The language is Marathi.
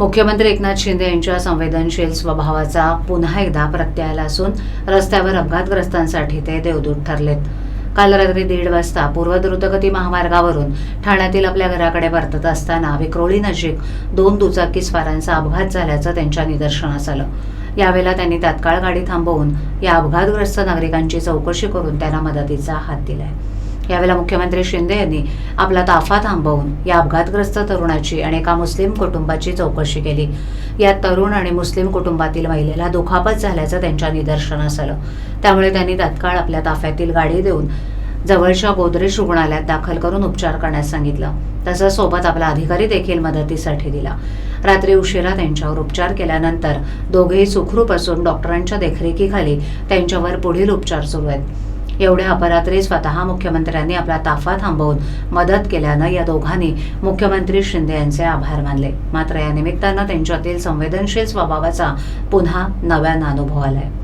मुख्यमंत्री एकनाथ शिंदे यांच्या संवेदनशील स्वभावाचा पुन्हा एकदा प्रत्यय आला असून रस्त्यावर अपघातग्रस्तांसाठी ते देवदूत ठरलेत. काल रात्री दीड वाजता पूर्व द्रुतगती महामार्गावरून ठाण्यातील आपल्या घराकडे परतत असताना विक्रोळी नजीक दोन दुचाकी स्वारांचा अपघात झाल्याचं त्यांच्या निदर्शनास आलं. यावेळेला त्यांनी तात्काळ गाडी थांबवून या अपघातग्रस्त नागरिकांची चौकशी करून त्यांना मदतीचा हात दिलाय. यावेळेला मुख्यमंत्री शिंदे यांनी आपला ताफा थांबवून या अपघातग्रस्त तरुणाची आणि एका मुस्लिम कुटुंबाची चौकशी केली. या तरुण आणि मुस्लिम कुटुंबातील महिलेला दुखापत झाल्याचं त्यांच्या निदर्शनास आलं. त्यामुळे त्यांनी तात्काळ आपल्या ताफ्यातील गाडी देऊन जवळच्या गोदरेज रुग्णालयात दाखल करून उपचार करण्यास सांगितलं. तसंच सोबत आपला अधिकारी देखील मदतीसाठी दिला. रात्री उशिरा त्यांच्यावर उपचार केल्यानंतर दोघेही सुखरूप असून डॉक्टरांच्या देखरेखीखाली त्यांच्यावर पुढील उपचार सुरू आहेत. एवढ्या अपरात्री स्वतः मुख्यमंत्र्यांनी आपला ताफा थांबवून मदत केल्यानं या दोघांनी मुख्यमंत्री शिंदे यांचे आभार मानले. मात्र या निमित्तानं त्यांच्यातील संवेदनशील स्वभावाचा पुन्हा नव्यानं अनुभव आलाय.